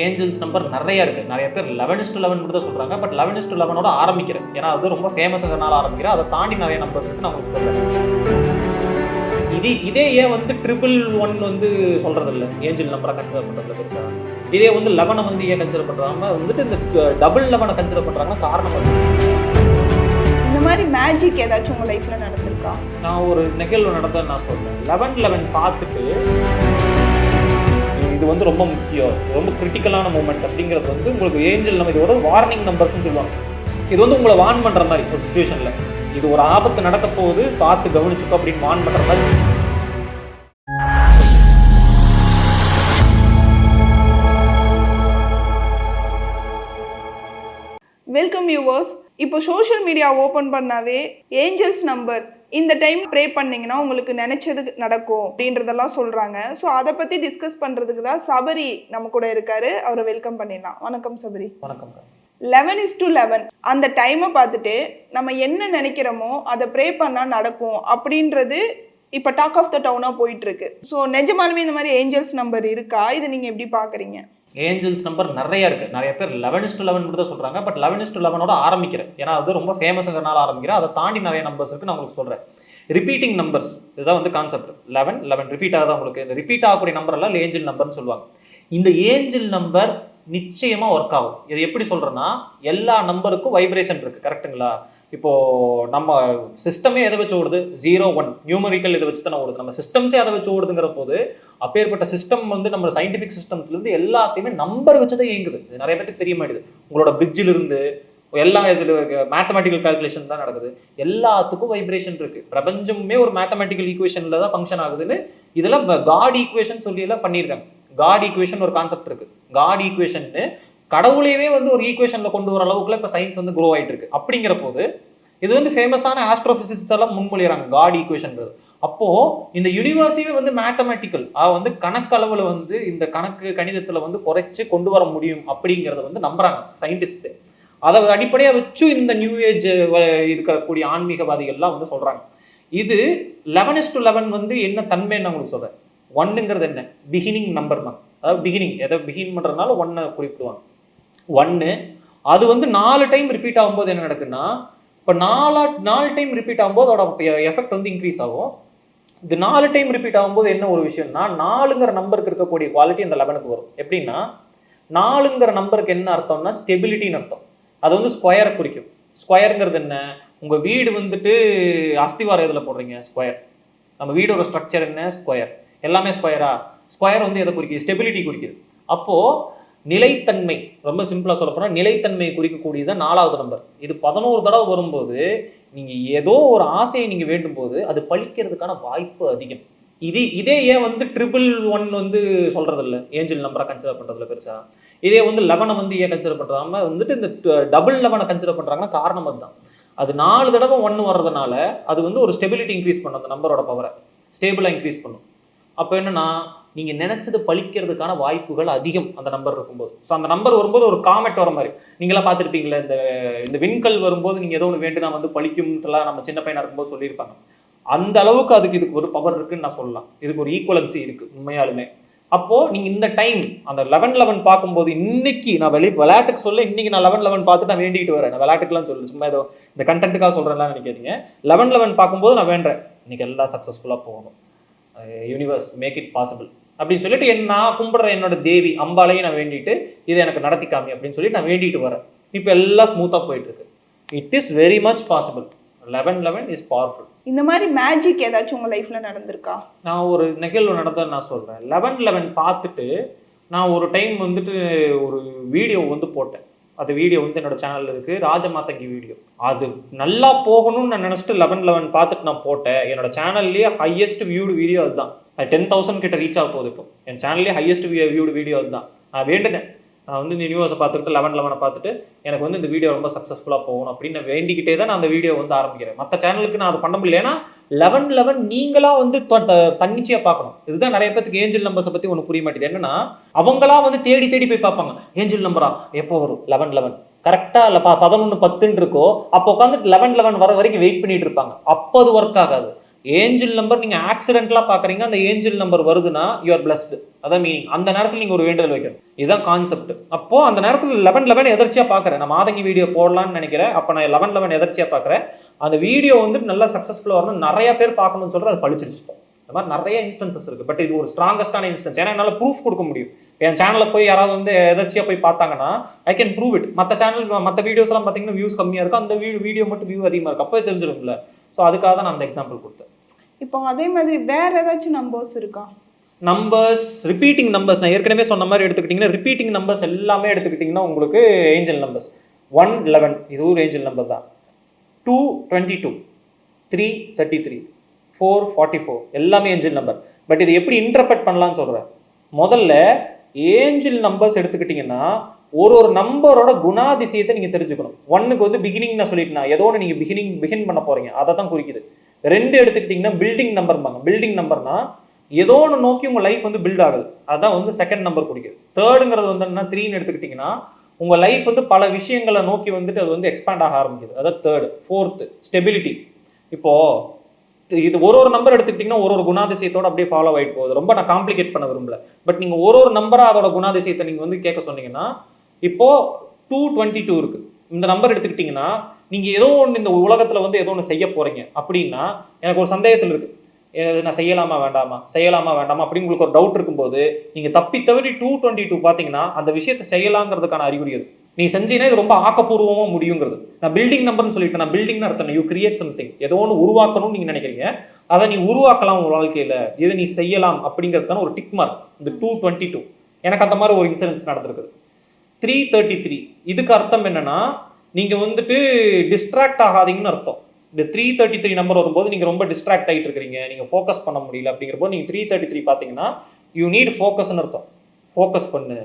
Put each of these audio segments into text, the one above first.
Angeles number நிறைய இருக்கு. நிறைய பேர் லெவன் டு லெவன் மட்டும் தான் சொல்றாங்க. பட் லெவன் டு லெவனோட ஆரம்பிக்கிறேன். ஏன்னா அது ரொம்ப ஃபேமஸ்ங்கிறனால ஆரம்பிக்கிறேன். அதை தாண்டி நிறைய நம்பர்ஸ் இருக்கு. நான் உங்களுக்கு சொல்றேன். இது இதே ஏன் வந்து ட்ரிபிள் ஒன் வந்து சொல்றது இல்ல ஏஞ்சல் நம்பரை கன்சிடர் பண்றதுல பெருசா. இதே வந்து லெவனை வந்து ஏன் கன்சிடர் பண்றாங்க. வந்துட்டு இந்த டபுள் லெவனை கன்சிடர் பண்றாங்கன்னா காரணம் வந்து இந்த மாதிரி மேஜிக் ஏதாச்சும் உங்க லைஃப்ல நடந்திருக்கா? நான் ஒரு நிகழ்வு நடந்ததை நான் சொல்றேன். லெவன் லெவன் பார்த்துட்டு இது வந்து ரொம்ப முக்கியம். ரொம்ப கிரிட்டிக்கலான மூமெண்ட் அப்படிங்கிறது வந்து உங்களுக்கு ஏஞ்சல் நம்ம இதோட வார்னிங் நம்பர்ஸ்னு சொல்லுவாங்க. இது வந்து உங்களை வார்ன் பண்ற மாதிரி ஒரு சுச்சுவேஷன்ல இது ஒரு ஆபத்து நடக்க போகுது பார்த்து கவனிச்சுக்கோ அப்படின்னு வார்ன் பண்ணுற மாதிரி. வெல்கம் யூவர்ஸ் இப்போ சோஷியல் மீடியா ஓப்பன் பண்ணாவே ஏஞ்சல்ஸ் நம்பர் இந்த டைம் ப்ரே பண்ணீங்கன்னா உங்களுக்கு நினைச்சது நடக்கும் அப்படின்றதெல்லாம் சொல்றாங்க. ஸோ அதை பத்தி டிஸ்கஸ் பண்றதுக்கு தான் சபரி நம்ம கூட இருக்காரு. அவரை வெல்கம் பண்ணிடலாம். வணக்கம் சபரி. வணக்கம் லெவன் இஸ் டு லெவன் அந்த டைமை பார்த்துட்டு நம்ம என்ன நினைக்கிறோமோ அதை ப்ரே பண்ணால் நடக்கும் அப்படின்றது இப்போ டாக் ஆஃப் த டவுனாக போயிட்டு இருக்கு. ஸோ நிஜமாலுமே இந்த மாதிரி ஏஞ்சல்ஸ் நம்பர் இருக்கா? இதை நீங்கள் எப்படி பார்க்குறீங்க? ஏஞ்சல்ஸ் நம்பர் நிறைய இருக்குது நிறைய பேர் லெவன் இஸ்ட் லெவன் மட்டும் தான் சொல்கிறாங்க பட் லெவன் டு லெவனோட ஆரம்பிக்கிறேன். ஏன்னா அது ரொம்ப ஃபேமஸுங்கிறனால ஆரம்பிக்கிறேன். அதை தாண்டி நிறைய நம்பர்ஸ் இருக்குது நான் உங்களுக்கு சொல்கிறேன் ரிப்பீட்டிங் நம்பர்ஸ் இதுதான் வந்து கான்செப்ட் லெவன் லெவன் ரிப்பீட் ஆகுது உங்களுக்கு? இந்த ரிப்பீட் ஆகக்கூடிய நம்பர் எல்லாம் ஏஞ்சல் நம்பர்னு சொல்லுவாங்க. இந்த ஏஞ்சல் நம்பர் நிச்சயமாக ஒர்க் ஆகும். இது எப்படி சொல்கிறேன்னா எல்லா நம்பருக்கும் வைப்ரேஷன் இருக்குது கரெக்ட்டுங்களா இப்போ நம்ம சிஸ்டமே எதை வச்சு ஓடுது? ஜீரோ ஒன் நியூமரிக்கல் இதை வச்சு தானே ஓடுது. நம்ம சிஸ்டம்ஸே அதை வச்சு ஓடுதுங்கிற போது அப்பேற்பட்ட சிஸ்டம் வந்து நம்ம சயின்டிஃபிக் சிஸ்டம்ஸ்லேருந்து எல்லாத்தையுமே நம்பர் வச்சு தான் இயங்குது. இது நிறைய பேருக்கு தெரிய மாட்டேது உங்களோட பிரிட்ஜிலிருந்து எல்லா இதில் மேத்தமெட்டிக்கல் கால்குலேஷன் தான் நடக்குது. எல்லாத்துக்கும் வைப்ரேஷன் இருக்குது பிரபஞ்சமே ஒரு மேத்தமெட்டிக்கல் ஈக்குவேஷனில் தான் ஃபங்க்ஷன் ஆகுதுன்னு இதெல்லாம் காட் ஈக்குவேஷன் சொல்லி எல்லாம் பண்ணியிருக்காங்க. காட் ஈக்குவேஷன் ஒரு கான்செப்ட் இருக்குது காட் ஈக்குவேஷன்னு கடவுளையவே வந்து ஒரு ஈக்குவேஷனில் கொண்டு வர அளவுக்குலாம் இப்போ சயின்ஸ் வந்து க்ரோ ஆயிட்டு இருக்கு அப்படிங்கிற போது இது வந்து ஃபேமஸான ஆஸ்ட்ரோபிசிக்ஸ் எல்லாம் முன்மொழிகிறாங்க காட் ஈக்குவேஷன்ன்றது அப்போ இந்த யூனிவர்ஸையே வந்து மேத்தமெட்டிக்கல் வந்து கணக்களவில் வந்து இந்த கணக்கு கணிதத்தில் வந்து குறைச்சி கொண்டு வர முடியும் அப்படிங்கிறத வந்து நம்புறாங்க சயின்டிஸ்ட் அதை அடிப்படையாக வச்சு இந்த நியூ ஏஜ் இருக்கக்கூடிய ஆன்மீகவாதிகள்லாம் வந்து சொல்றாங்க. இது லெவன் இஸ் டு லெவன் வந்து என்ன தன்மைன்னு நான் உங்களுக்கு சொல்றேன். ஒன்னுங்கிறது என்ன? பிகினிங் நம்பர் தான். அதாவது பிகினிங் எதை பிகின் பண்ணுறதுனால ஒன்னை குறிப்பிடுவாங்க. ஒன்று அது வந்து நாலு டைம் ரிப்பீட் ஆகும்போது என்ன நடக்குன்னா இப்போ நாலா நாலு டைம் ரிப்பீட் ஆகும்போது அதோட எஃபெக்ட் வந்து இன்க்ரீஸ் ஆகும். இது நாலு டைம் ரிப்பீட் ஆகும்போது என்ன ஒரு விஷயம்னா நாலுங்கிற நம்பருக்கு இருக்கக்கூடிய குவாலிட்டி இந்த லெவனுக்கு வரும். எப்படின்னா நாலுங்கிற நம்பருக்கு என்ன அர்த்தம்னா ஸ்டெபிலிட்டின்னு அர்த்தம். அது வந்து ஸ்கொயரை குறிக்கும். ஸ்கொயருங்கிறது என்ன? உங்கள் வீடு வந்துட்டு அஸ்திவாரம் எதில் போடுறீங்க? ஸ்கொயர் நம்ம வீடோட ஸ்ட்ரக்சர் என்ன? ஸ்கொயர் எல்லாமே ஸ்கொயரா ஸ்கொயர் வந்து எதை குறிக்குது? ஸ்டெபிலிட்டி குறிக்குது. அப்போது நிலைத்தன்மை ரொம்ப சிம்பிளாக சொல்ல போனால் நிலைத்தன்மை குறிக்கக்கூடியது நாலாவது நம்பர் இது பதினோரு தடவை வரும்போது நீங்கள் ஏதோ ஒரு ஆசையை நீங்கள் வேண்டும் போது அது பழிக்கிறதுக்கான வாய்ப்பு அதிகம். இது இதே ஏன் வந்து ட்ரிபிள் ஒன் வந்து சொல்கிறதில்ல ஏஞ்சல் நம்பரை கன்சிடர் பண்ணுறதுல பெருசா? இதே வந்து லெவனை வந்து ஏன் கன்சிடர் பண்ணுறாம வந்துட்டு இந்த டபுள் லெவனை கன்சிடர் பண்ணுறாங்கன்னா காரணம் அதுதான். அது நாலு தடவை ஒன்று வர்றதுனால அது வந்து ஒரு ஸ்டெபிலிட்டி இன்க்ரீஸ் பண்ணும் அந்த நம்பரோட பவரை ஸ்டேபிளாக இன்க்ரீஸ் பண்ணும். அப்போ என்னன்னா நீங்கள் நினச்சது பழிக்கிறதுக்கான வாய்ப்புகள் அதிகம் அந்த நம்பர் இருக்கும்போது. ஸோ அந்த நம்பர் வரும்போது ஒரு காமெட் வர மாதிரி. நீங்களாம் பார்த்துருப்பீங்களா இந்த இந்த விண்கல் வரும்போது நீங்கள் ஏதோ ஒன்று வேண்டுனா வந்து பழிக்கும்ன்றலாம் நம்ம சின்ன பையனாக இருக்கும்போது சொல்லியிருப்பாங்க. அந்த அளவுக்கு அதுக்கு இதுக்கு ஒரு பவர் இருக்குன்னு நான் சொல்லலாம். இதுக்கு ஒரு ஈக்குவலன்சி இருக்குது உண்மையாலுமே. அப்போது நீங்கள் இந்த டைம் அந்த லெவன் லெவன் பார்க்கும்போது இன்னைக்கு நான் வெளி விளையாட்டுக்கு சொல்ல இன்னைக்கு நான் லெவன் லெவன் பார்த்து நான் வேண்டிக்கிட்டு வரேன். நான் விளையாட்டுக்குலாம் சொல்லு சும்மா ஏதோ இந்த கண்டென்ட்டுக்காக சொல்றேன்லாம் நினைக்காதீங்க. லெவன் லெவன் பார்க்கும்போது நான் வேண்டேன் இன்னைக்கு எல்லாம் சக்ஸஸ்ஃபுல்லாக போகணும். யூனிவர்ஸ் மேக் இட் பாசிபிள் அப்படின்னு சொல்லிட்டு என் நான் கும்பிடுற என்னோட தேவி அம்பாலையும் நான் வேண்டிட்டு இதை எனக்கு நடத்தி காமி அப்படின்னு சொல்லி நான் வேண்டிட்டு வரேன் இப்போ எல்லாம் ஸ்மூத்தாக போயிட்டு இருக்கு. It is very much possible eleven eleven is powerful இந்த மாதிரி மேஜிக் ஏதாச்சும் உங்க லைஃப்ல நடந்திருக்கா? நான் ஒரு நிகழ்வு நடந்ததை நான் சொல்கிறேன் லெவன் லெவன் பார்த்துட்டு நான் ஒரு டைம் வந்துட்டு ஒரு வீடியோ வந்து போட்டேன். அது வீடியோ வந்து என்னோட சேனல்ல இருக்கு. ராஜமாதங்கி வீடியோ அது நல்லா போகணும்னு நான் நினச்சிட்டு லெவன் லெவன் பார்த்துட்டு நான் போட்டேன். என்னோட சேனல்லேயே ஹையஸ்ட் வியூடு வீடியோ அதுதான். அது டென் தௌசண்ட் கிட்ட ரீச் ஆக போகுது இப்போ. என் சேனல்லே ஹையஸ்ட் வியூடு வீடியோ அதுதான். நான் வேண்டுனேன். நான் வந்து இந்த யூனிவர்ஸை பார்த்துட்டு லெவன் லெவனை பார்த்துட்டு எனக்கு வந்து இந்த வீடியோ ரொம்ப சக்ஸஸ்ஃபுல்லாக போகணும் அப்படின்னு நான் வேண்டிக்கிட்டே தான் நான் அந்த வீடியோ வந்து ஆரம்பிக்கிறேன். மற்ற சேனலுக்கு நான் அதை பண்ண முடியல. ஏன்னா லெவன் லெவன் நீங்களாக வந்து தன்னிச்சையாக த- பார்க்கணும். இதுதான் நிறைய பேருக்கு ஏஞ்சல் நம்பர்ஸை பற்றி ஒன்று புரிய மாட்டேது. என்னன்னா அவங்களா வந்து தேடி தேடி போய் பார்ப்பாங்க. ஏஞ்சல் நம்பரா எப்போ வரும்? லெவன் லெவன் கரெக்டாக இல்லை பதினொன்று பத்துன்னு இருக்கோ அப்போ உட்காந்துட்டு லெவன் லெவன் வர வரைக்கும் வெயிட் பண்ணிட்டு இருப்பாங்க. அப்போ அது ஒர்க் ஆகாது. ஏஞ்சல் நம்பர் நீங்கள் ஆக்சிடென்ட்லாம் பார்க்குறீங்க அந்த ஏஞ்சல் நம்பர் வருதுன்னா யூஆர் பிளஸ்டு அதான் மீனிங் அந்த நேரத்தில் நீங்கள் ஒரு வேண்டுதல் வைக்கணும். இதுதான் கான்செப்ட் அப்போ அந்த நேரத்தில் லெவன் லெவன் எதர்ச்சியாக பார்க்குறேன். நான் மாதங்கி வீடியோ போடலாம்னு நினைக்கிறேன். அப்போ நான் லெவன் லெவன் எதர்ச்சியாக பார்க்குறேன். அந்த வீடியோ வந்து நல்லா சக்ஸஸ்ஃபுல்லாக வரணும். நிறைய பேர் பார்க்கணும்னு சொல்கிறது அது பழிச்சிருச்சுப்போம் இந்த மாதிரி நிறைய இன்ஸ்டன்சஸ் இருக்குது பட் இது ஒரு ஸ்ட்ராங்கஸ்டான இன்ஸ்டன்ஸ் ஏன்னா என்னால் ப்ரூஃப் கொடுக்க முடியும். என் சேனலில் போய் யாராவது வந்து எதர்ச்சியாக போய் பார்த்தாங்கன்னா ஐ கேன் ப்ரூவ் இட் மற்ற சேனல் மற்ற வீடியோஸ்லாம் பார்த்தீங்கன்னா வியூஸ் கம்மியாக இருக்கும். அந்த வீடியோ மட்டும் வியூ அதிகமாக இருக்கும். அப்போ தெரிஞ்சிருக்கும்ல ஸோ அதுக்காக தான் நான் அந்த எக்ஸாம்பிள் கொடுத்தேன். இப்போ அதே மாதிரி வேற ஏதாச்சும் நம்பர்ஸ் இருக்கா? நம்பர்ஸ் ரிப்பீட்டிங் நம்பர்ஸ் நான் ஏற்கனவே சொன்ன மாதிரி எடுத்துக்கிட்டிங்கன்னா ரிப்பீட்டிங் நம்பர்ஸ் எல்லாமே எடுத்துக்கிட்டிங்கன்னா உங்களுக்கு ஏஞ்சல் நம்பர்ஸ் ஒன் லெவன் இதுவும் ஏஞ்சல் நம்பர் தான். Two twenty two three thirty three four forty four எல்லாமே ஏஞ்சல் நம்பர் பட் இது எப்படி இன்டர்பிரட் பண்ணலாம்னு சொல்கிறேன் முதல்ல ஏஞ்சல் நம்பர்ஸ் எடுத்துக்கிட்டிங்கன்னா ஒரு ஒரு நம்பரோட குணாதிசயத்தை நீங்கள் தெரிஞ்சுக்கணும். ஒன்றுக்கு வந்து பிகினிங் நான் சொல்லிட்டேன் ஏதோ ஒன்று நீங்கள் பிகினிங் பிகின் பண்ண போகிறீங்க அதை தான் குறிக்குது. ரெண்டு எடுத்துக்கிட்டிங்கன்னா பில்டிங் நம்பர்பாங்க பில்டிங் நம்பர்னா ஏதோ ஒன்று நோக்கி உங்கள் லைஃப் வந்து பில்ட் ஆகுது. அதான் வந்து செகண்ட் நம்பர் குறிக்குது தேர்டுங்கிறது வந்து என்ன த்ரீன்னு எடுத்துக்கிட்டிங்கன்னா உங்கள் லைஃப் வந்து பல விஷயங்களை நோக்கி வந்துட்டு அது வந்து எக்ஸ்பேண்ட் ஆக ஆரம்பிக்குது. அதான் தேர்டு ஃபோர்த்து ஸ்டெபிலிட்டி இப்போது இது ஒரு ஒரு நம்பர் எடுத்துக்கிட்டிங்கன்னா ஒரு ஒரு குணாதிசயத்தோட அப்படியே ஃபாலோ ஆகிட்டு போகுது. ரொம்ப நான் காம்ப்ளிகேட் பண்ண விரும்பல. பட் நீங்கள் ஒரு ஒரு நம்பராக அதோட குணாதிசயத்தை நீங்கள் வந்து கேட்க சொன்னீங்கன்னா இப்போது டூ டுவெண்ட்டி டூ இருக்கு. இந்த நம்பர் எடுத்துக்கிட்டிங்கன்னா நீங்கள் ஏதோ ஒன்று இந்த உலகத்தில் வந்து ஏதோ ஒன்று செய்ய போகிறீங்க அப்படின்னா எனக்கு ஒரு சந்தேகத்தில் இருக்குது நான் செய்யலாமா வேண்டாமா? செய்யலாமா வேண்டாமா? அப்படின்னு உங்களுக்கு ஒரு டவுட் இருக்கும்போது நீங்கள் தப்பி தவறி டூ டுவெண்ட்டி டூ பார்த்தீங்கன்னா அந்த விஷயத்தை செய்யலாங்கிறதுக்கான அறிகுறி அது நீ செஞ்சீங்கன்னா இது ரொம்ப ஆக்கப்பூர்வமாக முடியுங்கிறது. நான் பில்டிங் நம்பர்னு சொல்லிட்டு நான் பில்டிங்னு அர்த்தம் யூ கிரியேட் சம்திங் ஏதோ ஒன்று உருவாக்கணும்னு நீங்கள் நினைக்கிறீங்க. அதை நீ உருவாக்கலாம் உங்கள் வாழ்க்கையில். இது நீ செய்யலாம் அப்படிங்கிறதுக்கான ஒரு டிக் மார்க் இந்த டூ டுவெண்ட்டி டூ எனக்கு அந்த மாதிரி ஒரு இன்சூரன்ஸ் நடந்திருக்குது. த்ரீ தேர்ட்டி த்ரீ இதுக்கு அர்த்தம் என்னன்னா நீங்கள் வந்துட்டு டிஸ்ட்ராக்ட் ஆகாதீங்கன்னு அர்த்தம். இந்த த்ரீ தேர்ட்டி த்ரீ நம்பர் வரும்போது நீங்கள் ரொம்ப டிஸ்ட்ராக்ட் ஆகிட்டு இருக்கிறீங்க. நீங்கள் ஃபோக்கஸ் பண்ண முடியல அப்படிங்கிறப்போ நீங்கள் த்ரீ தேர்ட்டி த்ரீ பார்த்தீங்கன்னா யூ நீட் ஃபோக்கஸ்னு அர்த்தம். ஃபோக்கஸ் பண்ணு.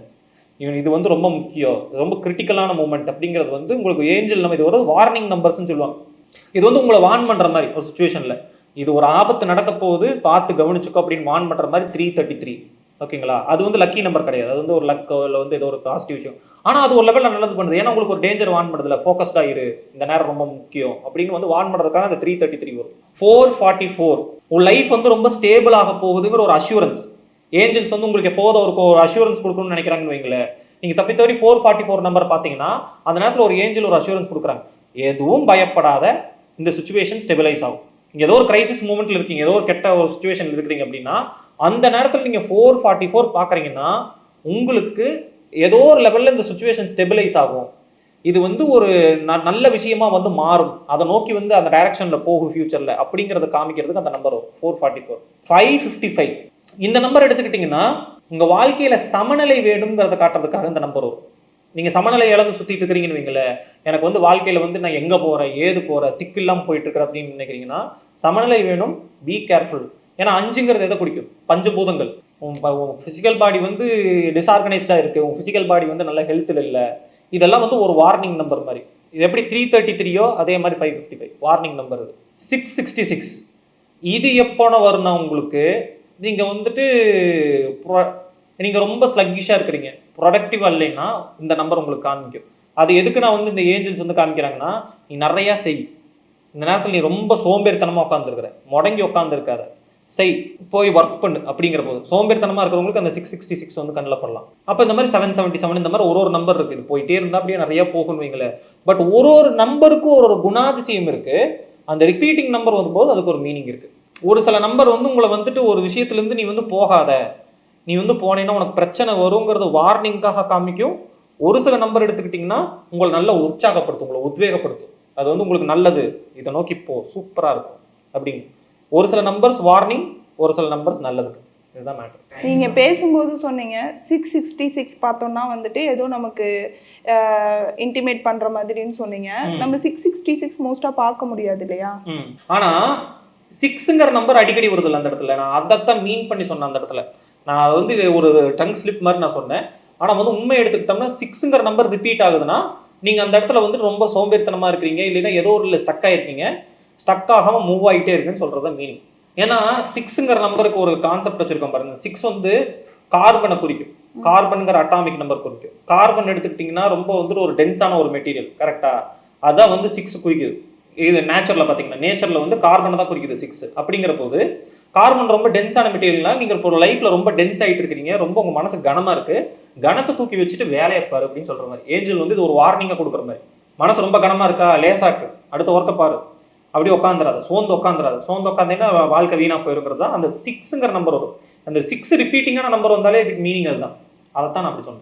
இவன் இது வந்து ரொம்ப முக்கியம். இது ரொம்ப கிரிட்டிக்கலான மூமெண்ட் அப்படிங்கிறது வந்து உங்களுக்கு ஏஞ்சல் நம்ம இது ஒரு வார்னிங் நம்பர்ஸ்னு சொல்லுவாங்க. இது வந்து உங்களை வார்ன் பண்ணுற மாதிரி ஒரு சுச்சுவேஷனில் இது ஒரு ஆபத்து நடக்க போகுது பார்த்து கவனிச்சுக்கோ அப்படின்னு வார்ன் பண்ணுற மாதிரி த்ரீ தேர்ட்டி த்ரீ ஓகேங்களா? அது வந்து லக்கி நம்பர் கிடையாது. அது வந்து ஒரு லக் இல்லை வந்து ஏதோ ஒரு பாசிட்டிவ் விஷயம். ஆனால் அது ஒரு லெவலில் நல்லது பண்ணுது. ஏன்னா உங்களுக்கு ஒரு டேஞ்சர் வார்ன் பண்ணுறதுல ஃபோக்கஸ்டாக இரு. இந்த நேரம் ரொம்ப முக்கியம். அப்படின்னு வந்து வான் பண்ணுறதுக்காக அந்த த்ரீ தேர்ட்டி த்ரீ வரும். ஃபோர் ஃபார்ட்டி ஃபோர் உன் லைஃப் வந்து ரொம்ப ஸ்டேபிள் ஆக போகுதுங்கிற ஒரு அஷூரன்ஸ் ஏஞ்சல்ஸ் வந்து உங்களுக்கு எப்போதும் ஒரு ஒரு அஷூரன்ஸ் கொடுக்கணும்னு நினைக்கிறாங்கன்னு வைங்களேன். நீங்கள் தப்பி தவறி ஃபோர் ஃபார்ட்டி ஃபோர் நம்பர் பார்த்தீங்கன்னா அந்த நேரத்தில் ஒரு ஏஞ்சல் ஒரு அஷூரன்ஸ் கொடுக்குறாங்க. எதுவும் பயப்படாத. இந்த சுச்சுவேஷன் ஸ்டெபிலைஸ் ஆகும். நீங்க ஏதோ ஒரு கிரைசிஸ் மூமெண்ட்டில் இருக்கீங்க. ஏதோ ஒரு கெட்ட ஒரு சுச்சுவேஷன் இருக்கிறீங்க அப்படின்னா அந்த நேரத்தில் நீங்கள் ஃபோர் ஃபார்ட்டி ஃபோர் பார்க்குறீங்கன்னா உங்களுக்கு ஏதோ ஒரு லெவலில் இந்த சுச்சுவேஷன் ஸ்டெபிலைஸ் ஆகும். இது வந்து ஒரு ந- நல்ல விஷயமா வந்து மாறும். அதை நோக்கி வந்து அந்த டைரக்ஷனில் போகும் ஃபியூச்சரில் அப்படிங்கிறத காமிக்கிறதுக்கு அந்த நம்பர் வரும். Four forty four five fifty five இந்த நம்பர் எடுத்துக்கிட்டிங்கன்னா உங்கள் வாழ்க்கையில் சமநிலை வேணுங்கிறத காட்டுறதுக்காக இந்த நம்பர் வரும். நீங்கள் சமநிலை இழந்து சுற்றிட்டு இருக்கிறீங்கன்னு வைங்களேன். எனக்கு வந்து வாழ்க்கையில் வந்து நான் எங்கே போகிறேன் ஏது போகிறேன் திக்கு இல்லாமல் போயிட்டு இருக்கிறேன் அப்படின்னு நினைக்கிறீங்கன்னா சமநிலை வேணும். பி கேர்ஃபுல் ஏன்னா அஞ்சுங்கிறது எதை குடிக்கும் பஞ்சபூதங்கள். உன் ஃபிசிக்கல் பாடி வந்து டிஸ்ஆர்கனைஸ்டாக இருக்குது உன் ஃபிசிக்கல் பாடி வந்து நல்ல ஹெல்த்தில் இல்லை. இதெல்லாம் வந்து ஒரு வார்னிங் நம்பர் மாதிரி. இது எப்படி த்ரீ தேர்ட்டி த்ரீயோ அதே மாதிரி five fifty five warning number இது சிக்ஸ் சிக்ஸ்டி சிக்ஸ் இது எப்போன வரும்னா உங்களுக்கு நீங்கள் வந்துட்டு ப்ரொ நீங்கள் ரொம்ப ஸ்லக்கிஷாக இருக்கிறீங்க. ப்ரொடக்டிவாக இல்லைன்னா இந்த நம்பர் உங்களுக்கு காமிக்கும் அது எதுக்கு நான் வந்து இந்த ஏஜென்ட்ஸ் வந்து காமிக்கிறாங்கன்னா நீ நிறையா செய். இந்த நேரத்தில் நீ ரொம்ப சோம்பேறித்தனமாக உட்காந்துருக்குற முடங்கி உட்காந்துருக்காத செய் போய் ஒர்க் பண்ணு அப்படிங்கிற போது சோம்பேறித்தனமாக இருக்கிறவங்களுக்கு அந்த சிக்ஸ் சிக்ஸ்டி சிக்ஸ் வந்து கண்ணில் பண்ணலாம் அப்போ இந்த மாதிரி செவன் செவன்ட்டி செவன் இந்த மாதிரி ஒரு ஒரு நம்பர் இருக்குது இது போயிட்டே இருந்தால் அப்படியே நிறைய போகணும் வைங்களேன். பட் ஒரு ஒரு நம்பருக்கும் ஒரு ஒரு குணாதிசயம் இருக்குது அந்த ரிப்பீட்டிங் நம்பர் வரும்போது அதுக்கு ஒரு மீனிங் இருக்குது ஒரு சில நம்பர் வந்து உங்களை வந்துட்டு ஒரு விஷயத்துலேருந்து நீ வந்து போகாத. நீ வந்து போனேன்னா உனக்கு பிரச்சனை வருங்கிறது வார்னிங்காக காமிக்கும். ஒரு சில நம்பர் எடுத்துக்கிட்டிங்கன்னா உங்களை நல்ல உற்சாகப்படுத்தும் உங்களை உத்வேகப்படுத்தும். அது வந்து உங்களுக்கு நல்லது. இதை நோக்கி போ. சூப்பராக இருக்கும். அப்படின்னு. ஒரு சில நம்பர்ஸ் வார்னிங் ஒரு சில நம்பர்ஸ் நல்லதுக்கு. இதுதான் மேட்டர் நீங்க பேசும்போது சொன்னீங்க சிக்ஸ் சிக்ஸ்டி சிக்ஸ் பார்த்தோம்னா வந்துட்டு ஏதோ நமக்கு இன்டிமேட் பண்ற மாதிரின்னு சொன்னீங்க. நம்ம சிக்ஸ் சிக்ஸ்டி சிக்ஸ் மோஸ்டா பார்க்க முடியாது இல்லையா? ஆனா சிக்ஸுங்கிற நம்பர் அடிக்கடி வருதுல்ல அந்த இடத்துல. நான் அதைத்தான் மீன் பண்ணி சொன்னேன் அந்த இடத்துல. நான் அது வந்து ஒரு டங் ஸ்லிப் மாதிரி நான் சொன்னேன். ஆனா வந்து உண்மை எடுத்துக்கிட்டோம்னா சிக்ஸுங்கிற நம்பர் ரிப்பீட் ஆகுதுன்னா நீங்க அந்த இடத்துல வந்து ரொம்ப சோம்பேறித்தனமா இருக்கிறீங்க இல்லைன்னா ஏதோ ஒரு ஸ்டக் ஆயிருக்கீங்க. ஸ்டக் ஆகாம மூவ் ஆகிட்டே இருக்குன்னு சொல்கிறத மீனிங் ஏன்னா சிக்ஸுங்கிற நம்பருக்கு ஒரு கான்செப்ட் வச்சுருக்கோம் பாருங்க. சிக்ஸ் வந்து கார்பனை குறிக்கும். கார்பனுங்கிற அட்டாமிக் நம்பர் குறிக்கும். கார்பன் எடுத்துக்கிட்டிங்கன்னா ரொம்ப வந்துட்டு ஒரு டென்ஸான ஒரு மெட்டீரியல் கரெக்டாக அதான் வந்து சிக்ஸ் குறிக்குது. இது நேச்சரில் பார்த்தீங்கன்னா நேச்சரில் வந்து கார்பனை தான் குறிக்குது சிக்ஸ் அப்படிங்கிற போது கார்பன் ரொம்ப டென்ஸான மெட்டீரியல்னா நீங்கள் இப்போ ஒரு லைஃப்பில் ரொம்ப டென்ஸ் ஆகிட்டு இருக்கிறீங்க. ரொம்ப உங்கள் மனசு கனமாக இருக்குது கனத்தை தூக்கி வச்சுட்டு வேலையை பாரு அப்படின்னு சொல்கிற மாதிரி. ஏஞ்சல் வந்து இது ஒரு வார்னிங்காக கொடுக்குற மாதிரி. மனசு ரொம்ப கனமாக இருக்கா? லேசாக்கு அடுத்த ஒர்க்கை பாரு. அப்படியே உட்காந்துடாது சோர்ந்து உட்காந்துடாது சோர்ந்து உட்காந்தீங்கன்னா வாழ்க்கை வீணாக போயிருக்கிறது தான் அந்த சிக்ஸுங்கிற நம்பர் வரும். அந்த சிக்ஸ் ரிப்பீட்டிங்கான நம்பர் வந்தாலே இதுக்கு மீனிங் அதுதான். அதைத்தான் நான் அப்படி சொன்னேன்